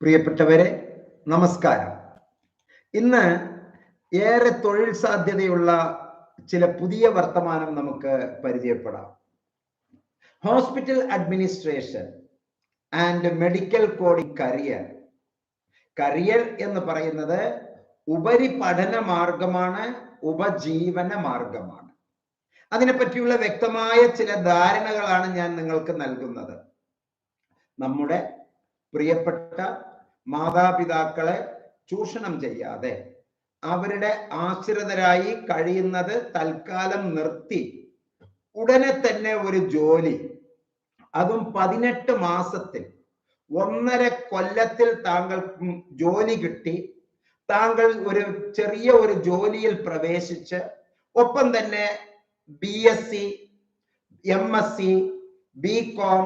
പ്രിയപ്പെട്ടവരെ നമസ്കാരം. ഇന്ന് ഏറെ തൊഴിൽ സാധ്യതയുള്ള ചില പുതിയ വർത്തമാനം നമുക്ക് പരിചയപ്പെടാം. Hospital administration and medical coding career career എന്ന് പറയുന്നത് ഉപരിപഠന മാർഗമാണ് ഉപജീവന മാർഗമാണ്. അതിനെപ്പറ്റിയുള്ള വ്യക്തമായ ചില ധാരണകളാണ് ഞാൻ നിങ്ങൾക്ക് നൽകുന്നത്. നമ്മുടെ പ്രിയപ്പെട്ട മാതാപിതാക്കളെ ചൂഷണം ചെയ്യാതെ അവരുടെ ആശ്രിതരായി കഴിയുന്നത് തൽക്കാലം നിർത്തി. ഉടനെ തന്നെ ഒരു ജോലി. അതും പതിനെട്ട് മാസത്തിൽ. ഒന്നര കൊല്ലത്തിൽ താങ്കൾ ജോലി കിട്ടി. താങ്കൾ ഒരു ചെറിയ ഒരു ജോലിയിൽ പ്രവേശിച്ച് ഒപ്പം തന്നെ B S C M S C B com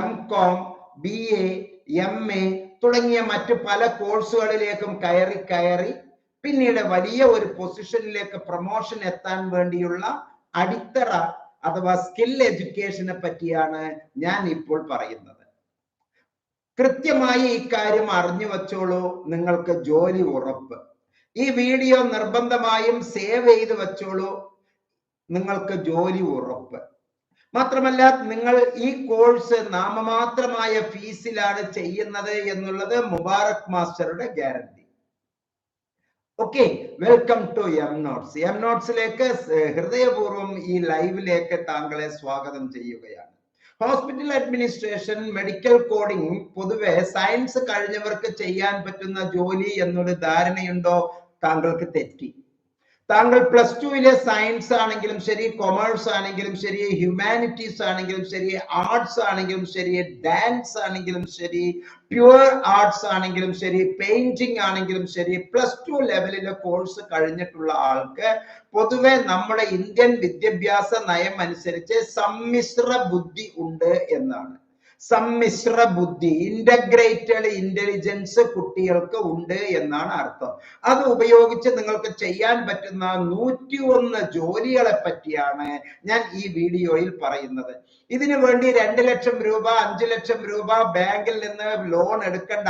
M com B A M A തുടങ്ങിയ മറ്റ് പല കോഴ്സുകളിലേക്കും കയറി കയറി പിന്നീട് വലിയ ഒരു പൊസിഷനിലേക്ക് പ്രൊമോഷൻ എത്താൻ വേണ്ടിയുള്ള അടിത്തറ അഥവാ സ്കിൽ എഡ്യൂക്കേഷനെ പറ്റിയാണ് ഞാൻ ഇപ്പോൾ പറയുന്നത്. കൃത്യമായി ഇക്കാര്യം അറിഞ്ഞു വച്ചോളൂ നിങ്ങൾക്ക് ജോലി ഉറപ്പ്. ഈ വീഡിയോ നിർബന്ധമായും സേവ് ചെയ്ത് വച്ചോളൂ നിങ്ങൾക്ക് ജോലി ഉറപ്പ്. മാത്രമല്ല നിങ്ങൾ ഈ കോഴ്സ് നാമമാത്രമായ ഫീസിലാണ് ചെയ്യുന്നത് എന്നുള്ളത് മുബാറക് മാസ്റ്ററുടെ guarantee. Okay welcome to M notes M നോട്ട്സിലേക്ക് ഹൃദയപൂർവം ഈ ലൈവിലേക്ക് താങ്കളെ സ്വാഗതം ചെയ്യുകയാണ്. ഹോസ്പിറ്റൽ അഡ്മിനിസ്ട്രേഷൻ മെഡിക്കൽ കോഡിംഗ് പൊതുവെ സയൻസ് കഴിഞ്ഞവർക്ക് ചെയ്യാൻ പറ്റുന്ന ജോലി എന്നൊരു ധാരണയുണ്ടോ? താങ്കൾക്ക് തെറ്റി. താങ്കൾ പ്ലസ് ടുവിലെ സയൻസ് ആണെങ്കിലും ശരി കൊമേഴ്സ് ആണെങ്കിലും ശരി ഹ്യൂമാനിറ്റീസ് ആണെങ്കിലും ശരി ആർട്സ് ആണെങ്കിലും ശരി ഡാൻസ് ആണെങ്കിലും ശരി പ്യുവർ ആർട്സ് ആണെങ്കിലും ശരി പെയിന്റിംഗ് ആണെങ്കിലും ശരി പ്ലസ് ടു ലെവലിലെ കോഴ്സ് കഴിഞ്ഞിട്ടുള്ള ആൾക്ക് പൊതുവെ നമ്മുടെ ഇന്ത്യൻ വിദ്യാഭ്യാസ നയം അനുസരിച്ച് സമ്മിശ്ര ബുദ്ധി ഉണ്ട് എന്നാണ്. സമ്മിശ്ര ബുദ്ധി ഇന്റഗ്രേറ്റഡ് ഇന്റലിജൻസ് കുട്ടികൾക്ക് ഉണ്ട് എന്നാണ് അർത്ഥം. അത് ഉപയോഗിച്ച് നിങ്ങൾക്ക് ചെയ്യാൻ പറ്റുന്ന നൂറ്റി ഒന്ന് ജോലികളെ പറ്റിയാണ് ഞാൻ ഈ വീഡിയോയിൽ പറയുന്നത്. ഇതിനു വേണ്ടി രണ്ട് ലക്ഷം രൂപ അഞ്ചു ലക്ഷം രൂപ ബാങ്കിൽ നിന്ന് ലോൺ എടുക്കണ്ട.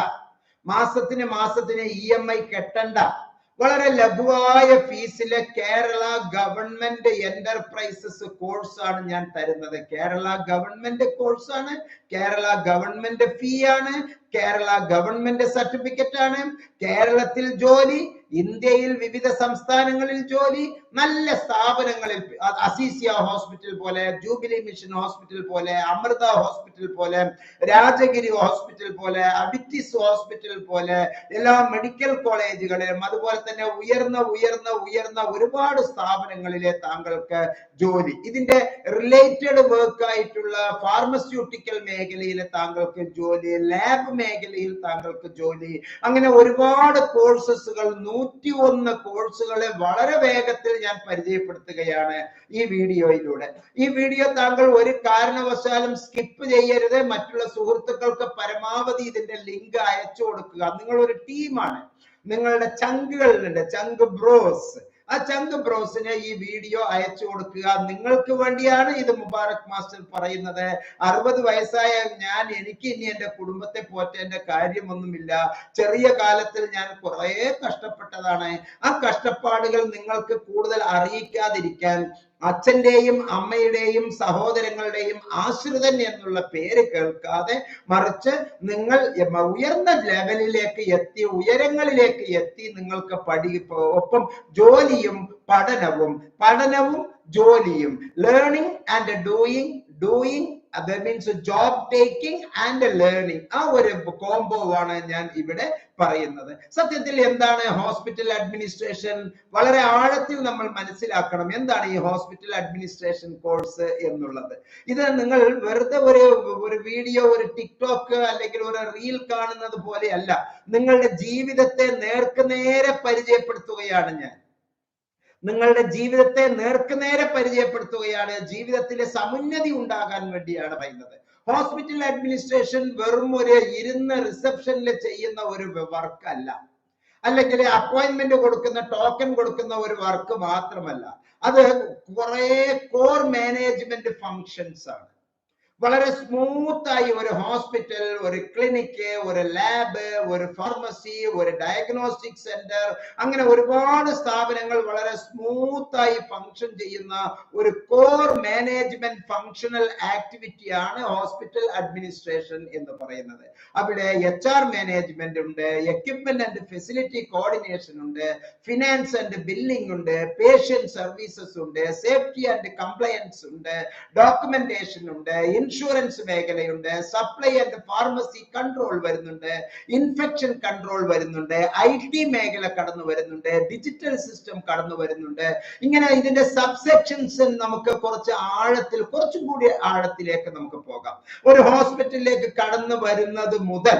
മാസത്തിന് മാസത്തിന് ഇ എം ഐ കെട്ടണ്ട. വളരെ ലഘുവായ ഫീസിലെ കേരള ഗവൺമെന്റ് എന്റർപ്രൈസസ് കോഴ്സ് ആണ് ഞാൻ തരുന്നത്. കേരള ഗവൺമെന്റ് കോഴ്സ് ആണ് കേരള ഗവൺമെന്റ് ഫീ ആണ് കേരള ഗവൺമെന്റ് സർട്ടിഫിക്കറ്റ് ആണ് കേരളത്തിൽ ജോലി ഇന്ത്യയിൽ വിവിധ സംസ്ഥാനങ്ങളിൽ ജോലി നല്ല സ്ഥാപനങ്ങളിൽ അസീസിയ ഹോസ്പിറ്റൽ പോലെ ജൂബിലി മിഷൻ ഹോസ്പിറ്റൽ പോലെ അമൃത ഹോസ്പിറ്റൽ പോലെ രാജഗിരി ഹോസ്പിറ്റൽ പോലെ അബിറ്റിസ് ഹോസ്പിറ്റൽ പോലെ എല്ലാ മെഡിക്കൽ കോളേജുകളിലും അതുപോലെ തന്നെ ഉയർന്ന ഉയർന്ന ഉയർന്ന ഒരുപാട് സ്ഥാപനങ്ങളിലെ താങ്കൾക്ക് ജോലി. ഇതിന്റെ റിലേറ്റഡ് വർക്ക് ആയിട്ടുള്ള ഫാർമസ്യൂട്ടിക്കൽ മേഖലയിലെ താങ്കൾക്ക് ജോലി ലാബ് മേഖലയിൽ താങ്കൾക്ക് ജോലി അങ്ങനെ ഒരുപാട് കോഴ്സസുകൾ നൂറ്റി ഒന്ന് കോഴ്സുകളെ വളരെ വേഗത്തിൽ ഞാൻ പരിചയപ്പെടുത്തുകയാണ് ഈ വീഡിയോയിലൂടെ. ഈ വീഡിയോ താങ്കൾ ഒരു കാരണവശാലും സ്കിപ്പ് ചെയ്യരുത്. മറ്റുള്ള സുഹൃത്തുക്കൾക്ക് പരമാവധി ഇതിന്റെ ലിങ്ക് അയച്ചു കൊടുക്കുക. നിങ്ങൾ ഒരു ടീമാണ് നിങ്ങളുടെ ചങ്കുകളുണ്ട് ചങ്ക് ബ്രോസ് ആ ചങ്ക് ബ്രോസിന് ഈ വീഡിയോ അയച്ചു കൊടുക്കുക. നിങ്ങൾക്ക് വേണ്ടിയാണ് ഇത് മുബാറക് മാസ്റ്റർ പറയുന്നത്. അറുപത് വയസ്സായ ഞാൻ എനിക്ക് ഇനി എന്റെ കുടുംബത്തെ പോറ്റേണ്ട കാര്യമൊന്നുമില്ല. ചെറിയ കാലത്തിൽ ഞാൻ കുറെ കഷ്ടപ്പെട്ടതാണ്. ആ കഷ്ടപ്പാടുകൾ നിങ്ങൾക്ക് കൂടുതൽ അറിയിക്കാതിരിക്കാൻ അച്ഛന്റെയും അമ്മയുടെയും സഹോദരങ്ങളുടെയും ആശ്രിതൻ എന്നുള്ള പേര് കേൾക്കാതെ മറിച്ച് നിങ്ങൾ ഉയർന്ന ലെവലിലേക്ക് എത്തി ഉയരങ്ങളിലേക്ക് എത്തി നിങ്ങൾക്ക് പഠി ഒപ്പം ജോലിയും പഠനവും പഠനവും ജോലിയും ലേണിംഗ് ആൻഡ് ഡൂയിങ് ഡൂയിങ് അത് means job taking and learning ആ ഒരു കോംബോ ആണ് ഞാൻ ഇവിടെ പറയുന്നത്. സത്യത്തിൽ എന്താണ് ഹോസ്പിറ്റൽ അഡ്മിനിസ്ട്രേഷൻ വളരെ ആഴത്തിൽ നമ്മൾ മനസ്സിലാക്കണം എന്താണ് ഈ ഹോസ്പിറ്റൽ അഡ്മിനിസ്ട്രേഷൻ കോഴ്സ് എന്നുള്ളത്. ഇത് നിങ്ങൾ വെറുതെ ഒരു ഒരു വീഡിയോ ഒരു ടിക്ടോക്ക് അല്ലെങ്കിൽ ഒരു റീൽ കാണുന്നത് പോലെയല്ല. നിങ്ങളുടെ ജീവിതത്തെ നേർക്കുനേരെ പരിചയപ്പെടുത്തുകയാണ് ഞാൻ. നിങ്ങളുടെ ജീവിതത്തെ നേർക്കുനേരെ പരിചയപ്പെടുത്തുകയാണ്. ജീവിതത്തിലെ സമുന്നതി ഉണ്ടാകാൻ വേണ്ടിയാണ് പറയുന്നത്. ഹോസ്പിറ്റൽ അഡ്മിനിസ്ട്രേഷൻ വെറും ഒരു ഇരുന്ന് റിസപ്ഷനിൽ ചെയ്യുന്ന ഒരു വർക്ക് അല്ല. അല്ലെങ്കിൽ അപ്പോയിന്റ്മെന്റ് കൊടുക്കുന്ന ടോക്കൺ കൊടുക്കുന്ന ഒരു വർക്ക് മാത്രമല്ല. അത് കുറെ കോർ മാനേജ്മെന്റ് ഫങ്ഷൻസ് ആണ്. വളരെ സ്മൂത്ത് ആയി ഒരു ഹോസ്പിറ്റൽ ഒരു ക്ലിനിക്ക് ഒരു ലാബ് ഒരു ഫാർമസി ഒരു ഡയഗ്നോസ്റ്റിക് സെന്റർ അങ്ങനെ ഒരുപാട് സ്ഥാപനങ്ങൾ വളരെ സ്മൂത്ത് ആയി ഫങ്ഷൻ ചെയ്യുന്ന ഒരു കോർ മാനേജ്മെന്റ് ഫങ്ഷണൽ ആക്ടിവിറ്റി ആണ് ഹോസ്പിറ്റൽ അഡ്മിനിസ്ട്രേഷൻ എന്ന് പറയുന്നത്. അവിടെ എച്ച് ആർ മാനേജ്മെന്റ് ഉണ്ട് എക്യുപ്മെന്റ് ആൻഡ് ഫെസിലിറ്റി കോർഡിനേഷൻ ഉണ്ട് ഫിനാൻസ് ആൻഡ് ബില്ലിംഗ് ഉണ്ട് പേഷ്യൻ സർവീസസ് ഉണ്ട് സേഫ്റ്റി ആൻഡ് കംപ്ലയൻസ് ഉണ്ട് ഡോക്യുമെന്റേഷൻ ഉണ്ട് ഇൻഷുറൻസ് മേഖലയുണ്ട് സപ്ലൈ ആൻഡ് ഫാർമസി കൺട്രോൾ വരുന്നുണ്ട് ഇൻഫെക്ഷൻ കൺട്രോൾ വരുന്നുണ്ട് ഐ ടി മേഖല കടന്നു വരുന്നുണ്ട് ഡിജിറ്റൽ സിസ്റ്റം കടന്നു വരുന്നുണ്ട്. ഇങ്ങനെ ഇതിന്റെ സബ്സെക്ഷൻസ് നമുക്ക് കുറച്ച് ആഴത്തിൽ കുറച്ചും കൂടി ആഴത്തിലേക്ക് നമുക്ക് പോകാം. ഒരു ഹോസ്പിറ്റലിലേക്ക് കടന്നു വരുന്നത് മുതൽ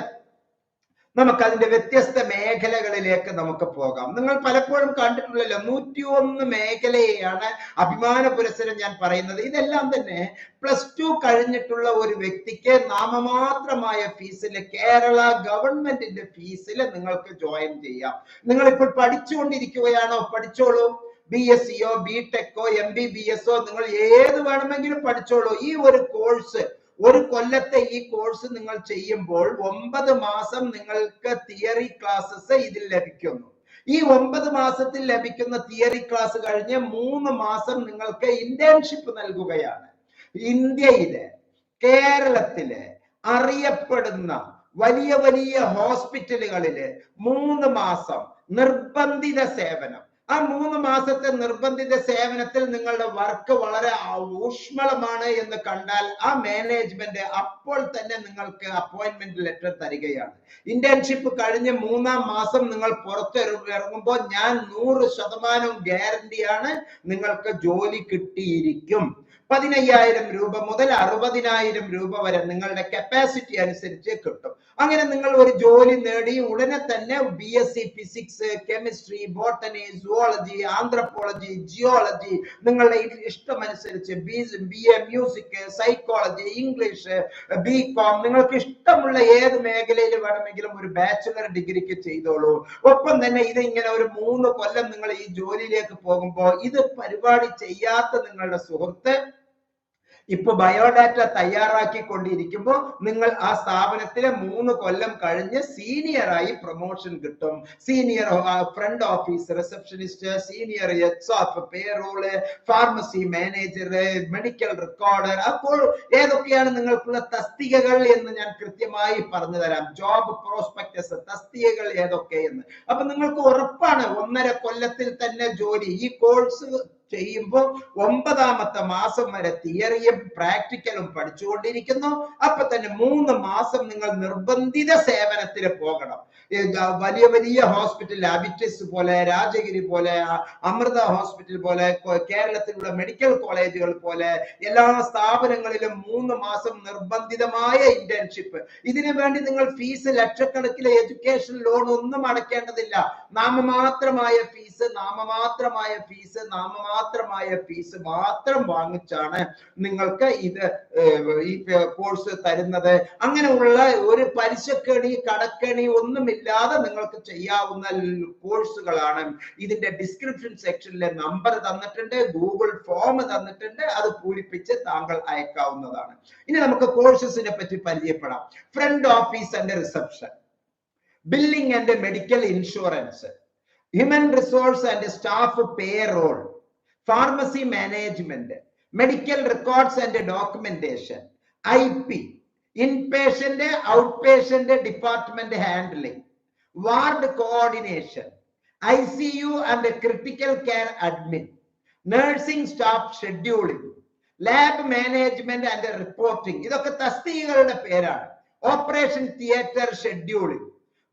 നമുക്ക് അതിന്റെ വ്യത്യസ്ത മേഖലകളിലേക്ക് നമുക്ക് പോകാം. നിങ്ങൾ പലപ്പോഴും കണ്ടിട്ടുള്ളല്ലോ നൂറ്റിയൊന്ന് മേഖലയെയാണ് അഭിമാന പുരസ്സരം ഞാൻ പറയുന്നത്. ഇതെല്ലാം തന്നെ പ്ലസ് ടു കഴിഞ്ഞിട്ടുള്ള ഒരു വ്യക്തിക്ക് നാമമാത്രമായ ഫീസിൽ കേരള ഗവൺമെന്റിന്റെ ഫീസിൽ നിങ്ങൾക്ക് ജോയിൻ ചെയ്യാം. നിങ്ങൾ ഇപ്പോൾ പഠിച്ചുകൊണ്ടിരിക്കുകയാണോ? പഠിച്ചോളൂ. ബി എസ് സിയോ ബി ടെക്കോ എം ബി ബി എസോ നിങ്ങൾ ഏത് വേണമെങ്കിലും പഠിച്ചോളൂ. ഈ ഒരു കോഴ്സ് ഒരു കൊല്ലത്തെ ഈ കോഴ്സ് നിങ്ങൾ ചെയ്യുമ്പോൾ ഒമ്പത് മാസം നിങ്ങൾക്ക് തിയറി ക്ലാസ്സസ് ഇതിൽ ലഭിക്കുന്നു. ഈ ഒമ്പത് മാസത്തിൽ ലഭിക്കുന്ന തിയറി ക്ലാസ് കഴിഞ്ഞ് മൂന്ന് മാസം നിങ്ങൾക്ക് ഇന്റേൺഷിപ്പ് നൽകുകയാണ്. ഇന്ത്യയിലെ കേരളത്തിലെ അറിയപ്പെടുന്ന വലിയ വലിയ ഹോസ്പിറ്റലുകളിൽ മൂന്ന് മാസം നിർബന്ധിത സേവനം. ആ മൂന്ന് മാസത്തെ നിർബന്ധിത സേവനത്തിൽ നിങ്ങളുടെ വർക്ക് വളരെ ഊഷ്മളമാണ് എന്ന് കണ്ടാൽ ആ മാനേജ്മെന്റ് അപ്പോൾ തന്നെ നിങ്ങൾക്ക് അപ്പോയിന്റ്മെന്റ് ലെറ്റർ തരികയാണ്. ഇന്റേൺഷിപ്പ് കഴിഞ്ഞ് മൂന്നാം മാസം നിങ്ങൾ പുറത്ത് ഇറങ്ങുമ്പോൾ ഞാൻ നൂറ് ശതമാനം ഗ്യാരണ്ടിയാണ് നിങ്ങൾക്ക് ജോലി കിട്ടിയിരിക്കും. പതിനയ്യായിരം രൂപ മുതൽ അറുപതിനായിരം രൂപ വരെ നിങ്ങളുടെ കപ്പാസിറ്റി അനുസരിച്ച് കിട്ടും. അങ്ങനെ നിങ്ങൾ ഒരു ജോലി നേടി ഉടനെ തന്നെ B S C physics chemistry botany zoology anthropology geology നിങ്ങളുടെ ഇഷ്ടമനുസരിച്ച് B A music psychology English B com നിങ്ങൾക്ക് ഇഷ്ടമുള്ള ഏത് മേഖലയിൽ വേണമെങ്കിലും ഒരു ബാച്ചുലർ ഡിഗ്രിക്ക് ചെയ്തോളൂ. ഒപ്പം തന്നെ ഇത് ഇങ്ങനെ ഒരു മൂന്ന് കൊല്ലം നിങ്ങൾ ഈ ജോലിയിലേക്ക് പോകുമ്പോൾ ഇത് പരിപാടി ചെയ്യാത്ത നിങ്ങളുടെ സുഹൃത്ത് ഇപ്പൊ ബയോഡാറ്റ തയ്യാറാക്കി കൊണ്ടിരിക്കുമ്പോൾ നിങ്ങൾ ആ സ്ഥാപനത്തിലെ മൂന്ന് കൊല്ലം കഴിഞ്ഞ് സീനിയറായി പ്രൊമോഷൻ കിട്ടും. Senior front office receptionist senior H of payroll pharmacy manager medical recorder അപ്പോൾ ഏതൊക്കെയാണ് നിങ്ങൾക്കുള്ള തസ്തികകൾ എന്ന് ഞാൻ കൃത്യമായി പറഞ്ഞു തരാം ജോബ് പ്രോസ്പെക്ടസ് തസ്തികകൾ ഏതൊക്കെ എന്ന് അപ്പൊ നിങ്ങൾക്ക് ഉറപ്പാണ് ഒന്നര കൊല്ലത്തിൽ തന്നെ ജോലി. ഈ കോഴ്സ് ചെയ്യുമ്പോൾ ഒമ്പതാമത്തെ മാസം വരെ തിയറിയും പ്രാക്ടിക്കലും പഠിച്ചുകൊണ്ടിരിക്കുന്നു. അപ്പൊ തന്നെ മൂന്ന് മാസം നിങ്ങൾ നിർബന്ധിത സേവനത്തിന് പോകണം. വലിയ വലിയ ഹോസ്പിറ്റൽ അബിറ്റിസ് പോലെ രാജഗിരി പോലെ അമൃത ഹോസ്പിറ്റൽ പോലെ കേരളത്തിലുള്ള മെഡിക്കൽ കോളേജുകൾ പോലെ എല്ലാ സ്ഥാപനങ്ങളിലും മൂന്ന് മാസം നിർബന്ധിതമായ ഇന്റേൺഷിപ്പ് ഇതിനു വേണ്ടി നിങ്ങൾ ഫീസ് ലക്ഷക്കണക്കിലെ എഡ്യൂക്കേഷൻ ലോൺ ഒന്നും അടയ്ക്കേണ്ടതില്ല. നാമമാത്രമായ ഫീസ് നാമമാത്രമായ ഫീസ് നാമമാത്രമായ ഫീസ് മാത്രം വാങ്ങിച്ചാണ് നിങ്ങൾക്ക് ഇത് ഈ കോഴ്സ് തരുന്നത്. അങ്ങനെയുള്ള ഒരു പലിശക്കണി കടക്കണി ഒന്നുമില്ലാതെ നിങ്ങൾക്ക് ചെയ്യാവുന്ന കോഴ്സുകളാണ് ഇതിന്റെ ഡിസ്ക്രിപ്ഷൻ സെക്ഷനിലെ നമ്പർ തന്നിട്ടുണ്ട് ഗൂഗിൾ ഫോം തന്നിട്ടുണ്ട് അത് പൂരിപ്പിച്ച് താങ്കൾ അയക്കാവുന്നതാണ്. ഇനി നമുക്ക് കോഴ്സസിനെ പറ്റി പരിചയപ്പെടാം. Front office and reception billing and medical insurance human resource and staff payroll pharmacy management medical records and documentation I P inpatient outpatient department handling ward coordination I C U and critical care admin nursing staff scheduling lab management and reporting ഇതൊക്കെ തസ്തികകളുടെ പേരാണ്. Operation theatre scheduling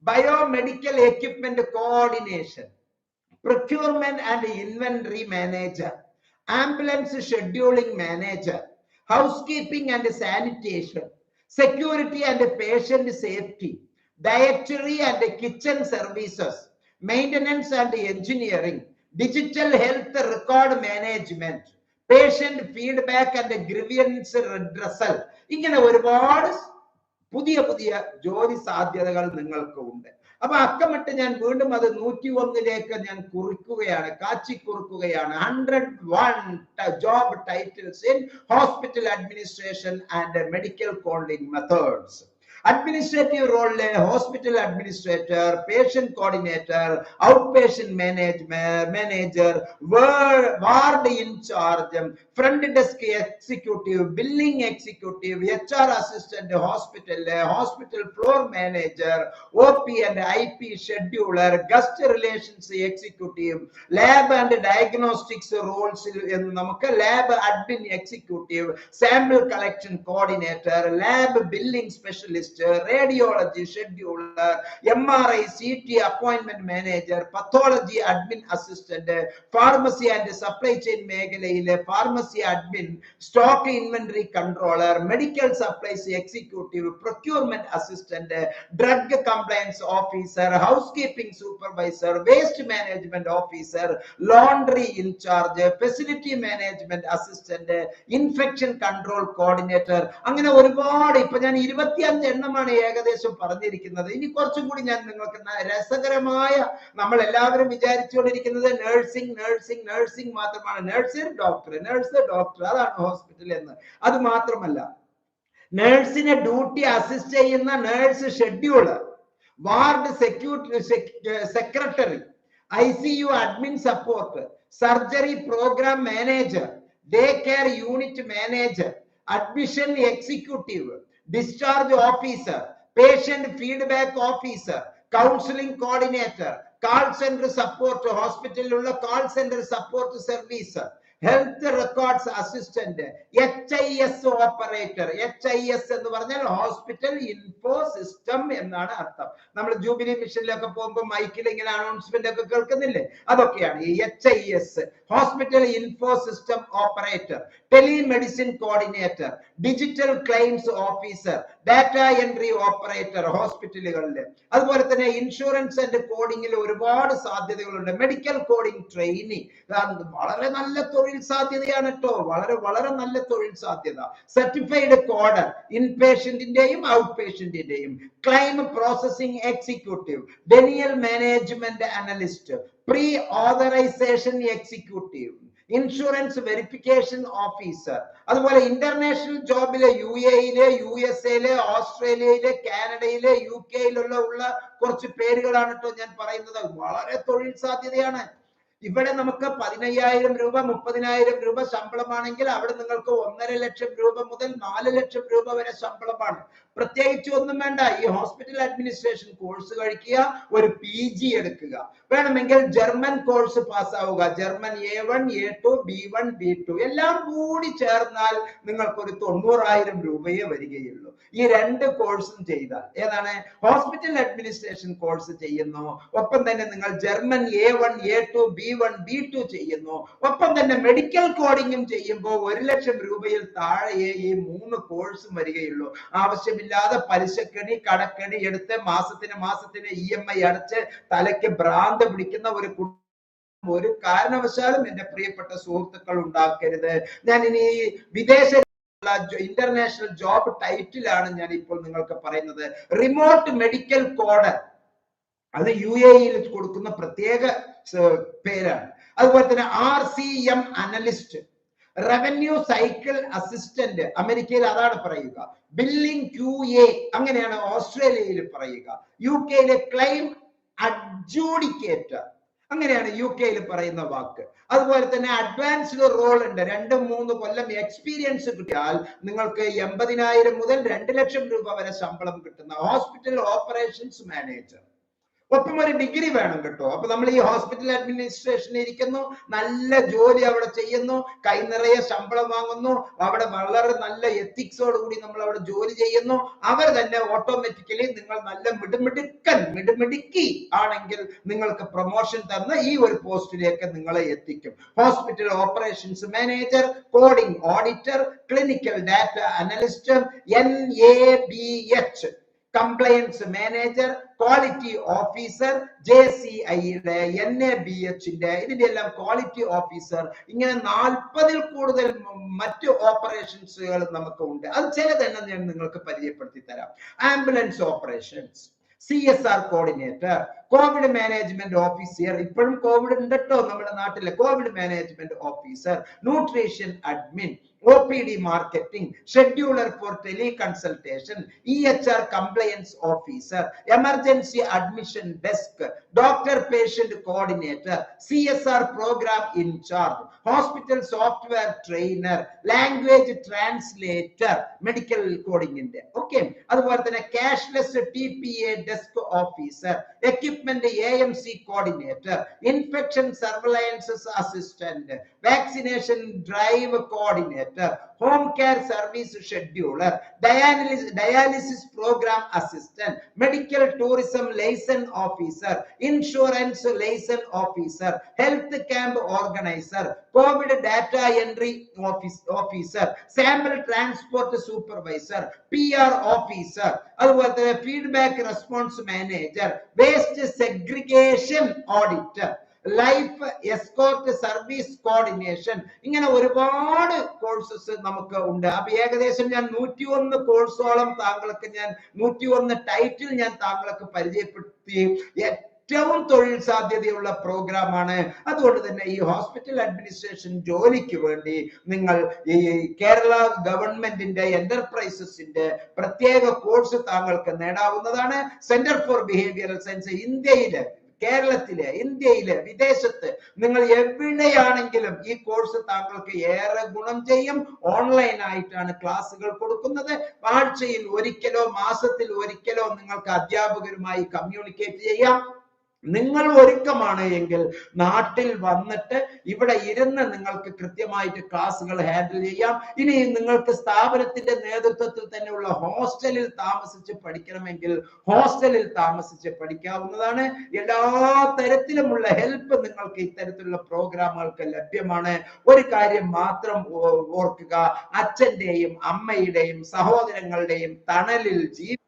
biomedical equipment coordination procurement and inventory manager ambulance scheduling manager housekeeping and sanitation security and patient safety dietary and kitchen services maintenance and engineering digital health record management patient feedback and grievance redressal ഇങ്ങനെ ഒരുപാട് പുതിയ പുതിയ ജോലി സാധ്യതകൾ നിങ്ങൾക്ക് ഉണ്ട്. അപ്പൊ അക്കമിട്ട് ഞാൻ വീണ്ടും അത് നൂറ്റി ഒന്നിലേക്ക് ഞാൻ കുറിക്കുകയാണ് കാച്ചി കുറിക്കുകയാണ് hundred one job titles in hospital administration and medical calling methods administrative റോളിലെ hospital administrator patient coordinator outpatient management manager ward incharge front desk executive billing executive H R assistant ഹോസ്പിറ്റലിലെ hospital floor manager O P and I P scheduler guest relations executive lab and diagnostics roles എന്ന് നമുക്ക് lab admin executive sample collection coordinator lab billing specialist radiology scheduler M R I C T appointment manager pathology admin assistant pharmacy and supply chain മേഖലയിലെ pharmacy admin stock inventory controller medical supplies executive procurement assistant drug compliance officer housekeeping supervisor waste management officer laundry incharge facility management assistant infection control coordinator അങ്ങനെ ഒരുപാട് ഇപ്പൊ ഞാൻ ഇരുപത്തിയഞ്ച് എണ്ണമാണ് ഏകദേശം പറഞ്ഞിരിക്കുന്നത്. ഇനി കുറച്ചും കൂടി ഞാൻ നിങ്ങൾക്ക് രസകരമായ നമ്മൾ എല്ലാവരും വിചാരിച്ചുകൊണ്ടിരിക്കുന്നത് നഴ്സിംഗ് നഴ്സിംഗ് നഴ്സിംഗ് മാത്രമാണ്. നഴ്സ് ഡോക്ടർ നഴ്സ് ഡോക്ടർ അതാണ് ഹോസ്പിറ്റൽ എന്ന്. അത് മാത്രമല്ല നഴ്സിനെ ഡ്യൂട്ടി അസിസ്റ്റ് ചെയ്യുന്ന nurse schedule ward security secretary I C U admin support surgery programme manager day care unit manager admission executive discharge officer patient feedback officer counselling coordinator call centre support ഹോസ്പിറ്റലിലുള്ള call centre support service health records assistant H I S operator H I S എന്ന് പറഞ്ഞാൽ hospital info system എന്നാണ് അർത്ഥം. നമ്മൾ jubilee മിഷനിലൊക്കെ പോകുമ്പോൾ മൈക്കിൽ ഇങ്ങനെ announcement ഒക്കെ കേൾക്കുന്നില്ലേ? അതൊക്കെയാണ് ഈ H I S hospital info system operator telemedicine coordinator digital claims officer data entry operator ഹോസ്പിറ്റലുകളിൽ അതുപോലെ തന്നെ ഇൻഷുറൻസ് ആൻഡ് കോഡിംഗിൽ ഒരുപാട് സാധ്യതകളുണ്ട്. മെഡിക്കൽ കോഡിംഗ് ട്രെയിനിങ് വളരെ നല്ല തൊഴിൽ സാധ്യതയാണ് കേട്ടോ വളരെ വളരെ നല്ല തൊഴിൽ സാധ്യത. സർട്ടിഫൈഡ് കോഡർ ഇൻ പേഷ്യന്റിന്റെയും out പേഷ്യന്റിന്റെയും claim processing executive denial management analyst pre authorization executive insurance verification officer അതുപോലെ ഇന്റർനാഷണൽ ജോബിലെ യു എയിലെ യു എസ് എയിലെ ഓസ്ട്രേലിയയിലെ കാനഡയിലെ യു കെയിലുള്ള ഉള്ള കുറച്ച് പേരുകളാണ് കേട്ടോ ഞാൻ പറയുന്നത്. വളരെ തൊഴിൽ സാധ്യതയാണ്. ഇവിടെ നമുക്ക് പതിനയ്യായിരം രൂപ മുപ്പതിനായിരം രൂപ ശമ്പളമാണെങ്കിൽ അവിടെ നിങ്ങൾക്ക് ഒന്നര ലക്ഷം രൂപ മുതൽ നാല് ലക്ഷം രൂപ വരെ ശമ്പളമാണ്. പ്രത്യേകിച്ച് ഒന്നും വേണ്ട. ഈ ഹോസ്പിറ്റൽ അഡ്മിനിസ്ട്രേഷൻ കോഴ്സ് കഴിക്കുക ഒരു പി ജി എടുക്കുക. വേണമെങ്കിൽ German course പാസ്സാവുക German A one A two B one B two എല്ലാം കൂടി ചേർന്നാൽ നിങ്ങൾക്ക് ഒരു തൊണ്ണൂറായിരം രൂപയെ വരികയുള്ളൂ. ഈ രണ്ട് കോഴ്സും ചെയ്താൽ. ഏതാണ്? ഹോസ്പിറ്റൽ അഡ്മിനിസ്ട്രേഷൻ കോഴ്സ് ചെയ്യുന്നു. ഒപ്പം തന്നെ നിങ്ങൾ German A one A two B one B two ചെയ്യുന്നു. ഒപ്പം തന്നെ മെഡിക്കൽ കോഡിങ്ങും ചെയ്യുമ്പോൾ ഒരു ലക്ഷം രൂപയിൽ താഴെ ഈ മൂന്ന് കോഴ്സും വരികയുള്ളൂ. ആവശ്യമില്ലാതെ പലിശക്കണി കടക്കണി എടുത്ത് മാസത്തിന് മാസത്തിന് ഇ എം ഐ അടച്ച് തലയ്ക്ക് ഭ്രാന്ത് പിടിക്കുന്ന ഒരു ഒരു കാരണവശാലും എന്റെ പ്രിയപ്പെട്ട സുഹൃത്തുക്കൾ ഉണ്ടാക്കരുത്. ഞാൻ ഇനി വിദേശ ഇന്റർനാഷണൽ ജോബ് ടൈറ്റിലാണ് ഞാൻ ഇപ്പോൾ നിങ്ങൾക്ക് പറയുന്നത്. റിമോട്ട് മെഡിക്കൽ കോഡ് അത് യു എയിൽ കൊടുക്കുന്ന പ്രത്യേക പേരാണ് അതുപോലെ തന്നെ R C M analyst revenue cycle assistant അമേരിക്കയിൽ അതാണ് പറയുക. ബില്ലിംഗ് ക്യു എ അങ്ങനെയാണ് ഓസ്ട്രേലിയയിൽ പറയുക. യു കെയിലെ ക്ലെയിം അഡ്ജൂഡിക്കേറ്റർ അങ്ങനെയാണ് യു കെയിൽ പറയുന്ന വാക്ക്. അതുപോലെ തന്നെ അഡ്വാൻസ്ഡ് റോൾ ഉണ്ട്. രണ്ട് മൂന്ന് കൊല്ലം എക്സ്പീരിയൻസ് കിട്ടിയാൽ നിങ്ങൾക്ക് എൺപതിനായിരം മുതൽ രണ്ട് ലക്ഷം രൂപ വരെ ശമ്പളം കിട്ടുന്ന ഹോസ്പിറ്റൽ ഓപ്പറേഷൻസ് മാനേജർ ഒപ്പം ഒരു ഡിഗ്രി വേണം കേട്ടോ. അപ്പൊ നമ്മൾ ഈ ഹോസ്പിറ്റൽ അഡ്മിനിസ്ട്രേഷൻ ഇരിക്കുന്നു. നല്ല ജോലി അവിടെ ചെയ്യുന്നു. കൈ നിറയെ ശമ്പളം വാങ്ങുന്നു. അവിടെ വളരെ നല്ല എത്തിക്സോട് കൂടി നമ്മൾ അവിടെ ജോലി ചെയ്യുന്നു. അവർ തന്നെ ഓട്ടോമാറ്റിക്കലി നിങ്ങൾ നല്ല മിടുമിടുക്കൻ മിടുമിടുക്കി ആണെങ്കിൽ നിങ്ങൾക്ക് പ്രൊമോഷൻ തന്ന് ഈ ഒരു പോസ്റ്റിലേക്ക് നിങ്ങളെ എത്തിക്കും. Hospital operations manager coding auditor clinical data analyst N A B H compliance manager quality officer J C ഐയുടെ എൻ എ ബി എച്ചിന്റെ ഇതിന്റെ എല്ലാം ക്വാളിറ്റി ഓഫീസർ ഇങ്ങനെ നാൽപ്പതിൽ കൂടുതൽ മറ്റ് ഓപ്പറേഷൻസുകൾ നമുക്ക് ഉണ്ട് അത് ചിലതെല്ലാം ഞാൻ നിങ്ങൾക്ക് പരിചയപ്പെടുത്തി തരാം ambulance operations C S R coordinator covid management officer ഇപ്പോഴും കോവിഡ് ഉണ്ടട്ടോ നമ്മുടെ നാട്ടിലെ? Covid management officer nutrition admin O P D marketing scheduler for teleconsultation E H R compliance officer emergency admission desk doctor patient coordinator C S R programme incharge hospital software trainer language translator medical കോഡിംഗിന്റെ okay അതുപോലെ തന്നെ cashless T P A desk officer equipment A M C coordinator infection surveillances assistant vaccination drive coordinator home care service scheduler dialysis dialysis programme assistant medical tourism liaison officer insurance liaison officer health camp organiser COVID data entry office officer sample transport supervisor P R officer അതുപോലെ തന്നെ feedback response manager waste segregation auditor life escort service coordination ഇങ്ങനെ ഒരുപാട് courses നമുക്ക് ഉണ്ട്. അപ്പൊ ഏകദേശം ഞാൻ നൂറ്റി ഒന്ന് കോഴ്സോളം താങ്കൾക്ക് ഞാൻ നൂറ്റി ഒന്ന് ടൈറ്റിൽ ഞാൻ താങ്കൾക്ക് പരിചയപ്പെടുത്തി. ഏറ്റവും തൊഴിൽ സാധ്യതയുള്ള പ്രോഗ്രാമാണ്. അതുകൊണ്ട് തന്നെ ഈ ഹോസ്പിറ്റൽ അഡ്മിനിസ്ട്രേഷൻ ജോലിക്ക് വേണ്ടി നിങ്ങൾ ഈ കേരള ഗവൺമെന്റിന്റെ എന്റർപ്രൈസസിന്റെ പ്രത്യേക കോഴ്സ് താങ്കൾക്ക് നേടാവുന്നതാണ്. സെന്റർ ഫോർ ബിഹേവിയറൽ സയൻസ് ഇന്ത്യയിലെ കേരളത്തിലെ ഇന്ത്യയിലെ വിദേശത്ത് നിങ്ങൾ എവിടെയാണെങ്കിലും ഈ കോഴ്സ് താങ്കൾക്ക് ഏറെ ഗുണം ചെയ്യും. ഓൺലൈൻ ആയിട്ടാണ് ക്ലാസ്സുകൾ കൊടുക്കുന്നത്. ആഴ്ചയിൽ ഒരിക്കലോ മാസത്തിൽ ഒരിക്കലോ നിങ്ങൾക്ക് അധ്യാപകരുമായി കമ്മ്യൂണിക്കേറ്റ് ചെയ്യാം. നിങ്ങൾ ഒരുക്കമാണ് എങ്കിൽ നാട്ടിൽ വന്നിട്ട് ഇവിടെ ഇരുന്ന് നിങ്ങൾക്ക് കൃത്യമായിട്ട് ക്ലാസ്സുകൾ ഹാൻഡിൽ ചെയ്യാം. ഇനി നിങ്ങൾക്ക് സ്ഥാപനത്തിന്റെ നേതൃത്വത്തിൽ തന്നെയുള്ള ഹോസ്റ്റലിൽ താമസിച്ച് പഠിക്കണമെങ്കിൽ ഹോസ്റ്റലിൽ താമസിച്ച് പഠിക്കാവുന്നതാണ്. എല്ലാ തരത്തിലുമുള്ള ഹെൽപ്പ് നിങ്ങൾക്ക് ഇത്തരത്തിലുള്ള പ്രോഗ്രാമുകൾക്ക് ലഭ്യമാണ്. ഒരു കാര്യം മാത്രം ഓർക്കുക. അച്ഛന്റെയും അമ്മയുടെയും സഹോദരങ്ങളുടെയും തണലിൽ ജീവി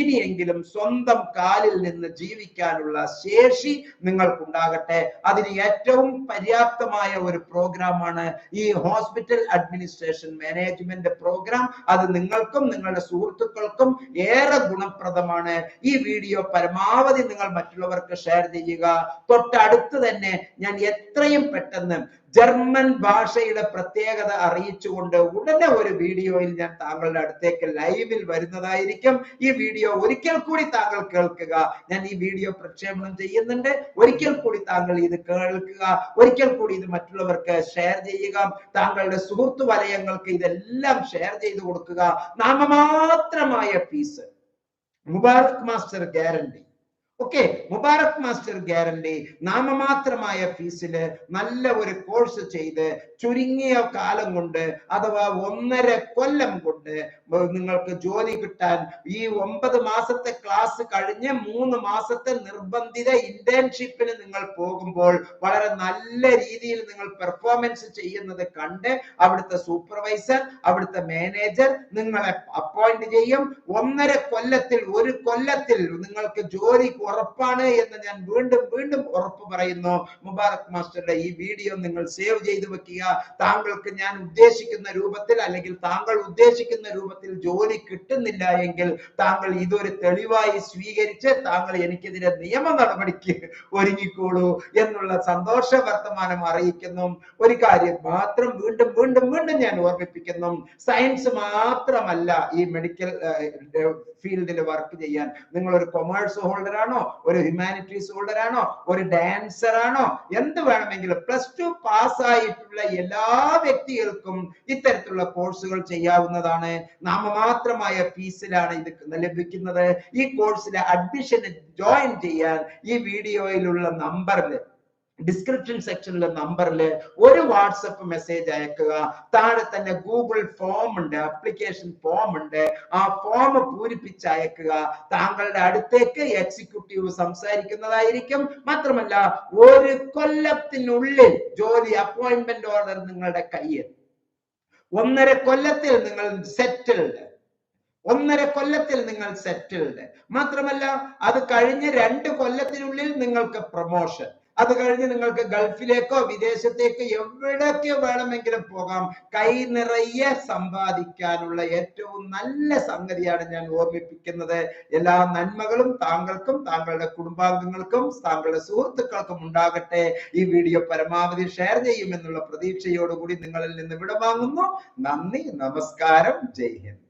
ഇനിയെങ്കിലും സ്വന്തം കാലിൽ നിന്ന് ജീവിക്കാനുള്ള ശേഷി നിങ്ങൾക്കുണ്ടാകട്ടെ. അതിന് ഏറ്റവും പര്യാപ്തമായ ഒരു പ്രോഗ്രാമാണ് ഈ ഹോസ്പിറ്റൽ അഡ്മിനിസ്ട്രേഷൻ മാനേജ്മെന്റ് പ്രോഗ്രാം. അത് നിങ്ങൾക്കും നിങ്ങളുടെ സുഹൃത്തുക്കൾക്കും ഏറെ ഗുണപ്രദമാണ്. ഈ വീഡിയോ പരമാവധി നിങ്ങൾ മറ്റുള്ളവർക്ക് ഷെയർ ചെയ്യുക. തൊട്ടടുത്ത് തന്നെ ഞാൻ എത്രയും പെട്ടെന്ന് ജർമ്മൻ ഭാഷയുടെ പ്രത്യേകത അറിയിച്ചുകൊണ്ട് ഉടനെ ഒരു വീഡിയോയിൽ ഞാൻ താങ്കളുടെ അടുത്തേക്ക് ലൈവിൽ വരുന്നതായിരിക്കും. ഈ വീഡിയോ ഒരിക്കൽ കൂടി താങ്കൾ കേൾക്കുക. ഞാൻ ഈ വീഡിയോ പ്രക്ഷേപണം ചെയ്യുന്നുണ്ട്. ഒരിക്കൽ കൂടി താങ്കൾ ഇത് കേൾക്കുക. ഒരിക്കൽ കൂടി ഇത് മറ്റുള്ളവർക്ക് ഷെയർ ചെയ്യുക. താങ്കളുടെ സുഹൃത്തു വലയങ്ങൾക്ക് ഇതെല്ലാം ഷെയർ ചെയ്തു കൊടുക്കുക. നാമമാത്രമായ fee Mubarak master guarantee okay Mubarak master guarantee നാമമാത്രമായ ഫീസിൽ നല്ല ഒരു കോഴ്സ് ചെയ്ത് ചുരുങ്ങിയ കാലം കൊണ്ട് അഥവാ ഒന്നര കൊല്ലം കൊണ്ട് നിങ്ങൾക്ക് ജോലി കിട്ടാൻ ഈ ഒമ്പത് മാസത്തെ ക്ലാസ് കഴിഞ്ഞ് മൂന്ന് മാസത്തെ നിർബന്ധിത ഇന്റേൺഷിപ്പിന് നിങ്ങൾ പോകുമ്പോൾ വളരെ നല്ല രീതിയിൽ നിങ്ങൾ പെർഫോമൻസ് ചെയ്യുന്നത് കണ്ട് അവിടുത്തെ സൂപ്പർവൈസർ അവിടുത്തെ മാനേജർ നിങ്ങളെ അപ്പോയിന്റ് ചെയ്യും. ഒന്നര കൊല്ലത്തിൽ ഒരു കൊല്ലത്തിൽ നിങ്ങൾക്ക് ജോലി ഉറപ്പാണ് എന്ന് ഞാൻ വീണ്ടും വീണ്ടും ഉറപ്പ് പറയുന്നു. മുബാറക് മാസ്റ്ററുടെ ഈ വീഡിയോ നിങ്ങൾ സേവ് ചെയ്തു വെക്കുക. താങ്കൾക്ക് ഞാൻ ഉദ്ദേശിക്കുന്ന രൂപത്തിൽ അല്ലെങ്കിൽ താങ്കൾ ഉദ്ദേശിക്കുന്ന രൂപത്തിൽ ജോലി കിട്ടുന്നില്ല എങ്കിൽ താങ്കൾ ഇതൊരു തെളിവായി സ്വീകരിച്ച് താങ്കൾ എനിക്കെതിരെ നിയമ നടപടിക്ക് ഒരുങ്ങിക്കോളൂ എന്നുള്ള സന്തോഷ വർത്തമാനം അറിയിക്കുന്നു. ഒരു കാര്യം മാത്രം വീണ്ടും വീണ്ടും വീണ്ടും ഞാൻ ഓർമ്മിപ്പിക്കുന്നു. സയൻസ് മാത്രമല്ല ഈ മെഡിക്കൽ ഫീൽഡിൽ വർക്ക് ചെയ്യാൻ. നിങ്ങൾ ഒരു കൊമേഴ്സ് ഹോൾഡർ ആണോ? ഒരു ഹ്യൂമാനിറ്റീസ് ഹോൾഡർ ആണോ? ഒരു ഡാൻസർ ആണോ? എന്ത് വേണമെങ്കിലും പ്ലസ് ടു പാസ്സായിട്ടുള്ള എല്ലാ വ്യക്തികൾക്കും ഇത്തരത്തിലുള്ള കോഴ്സുകൾ ചെയ്യാവുന്നതാണ്. നാമമാത്രമായ ഫീസിലാണ് ഇത് ലഭിക്കുന്നത്. ഈ കോഴ്സിലെ അഡ്മിഷന് ജോയിൻ ചെയ്യാൻ ഈ വീഡിയോയിലുള്ള നമ്പറിൽ ഡിസ്ക്രിപ്ഷൻ സെക്ഷനിലെ നമ്പറിൽ ഒരു വാട്സപ്പ് മെസ്സേജ് അയക്കുക. താഴെ തന്നെ ഗൂഗിൾ ഫോം ഉണ്ട് അപ്ലിക്കേഷൻ ഫോം ഉണ്ട്. ആ ഫോം പൂരിപ്പിച്ച് അയക്കുക താങ്കളുടെ അടുത്തേക്ക് എക്സിക്യൂട്ടീവ് സംസാരിക്കുന്നതായിരിക്കും. മാത്രമല്ല ഒരു കൊല്ലത്തിനുള്ളിൽ ജോലി അപ്പോയിന്റ്മെന്റ് ഓർഡർ നിങ്ങളുടെ കയ്യിൽ. ഒന്നര കൊല്ലത്തിൽ നിങ്ങൾ സെറ്റിൽഡ് ഒന്നര കൊല്ലത്തിൽ നിങ്ങൾ സെറ്റിൽഡ് മാത്രമല്ല അത് കഴിഞ്ഞ് രണ്ട് കൊല്ലത്തിനുള്ളിൽ നിങ്ങൾക്ക് പ്രൊമോഷൻ അത് കഴിഞ്ഞ് നിങ്ങൾക്ക് ഗൾഫിലേക്കോ വിദേശത്തേക്കോ എവിടേക്കോ വേണമെങ്കിലും പോകാം. കൈ നിറയെ സമ്പാദിക്കാനുള്ള ഏറ്റവും നല്ല സംഗതിയാണ് ഞാൻ ഓർമ്മിപ്പിക്കുന്നത്. എല്ലാ നന്മകളും താങ്കൾക്കും താങ്കളുടെ കുടുംബാംഗങ്ങൾക്കും താങ്കളുടെ സുഹൃത്തുക്കൾക്കും ഉണ്ടാകട്ടെ. ഈ വീഡിയോ പരമാവധി ഷെയർ ചെയ്യുമെന്നുള്ള പ്രതീക്ഷയോടുകൂടി നിങ്ങളിൽ നിന്ന് വിടവാങ്ങുന്നു. നന്ദി നമസ്കാരം. ജയ് ഹിന്ദ്.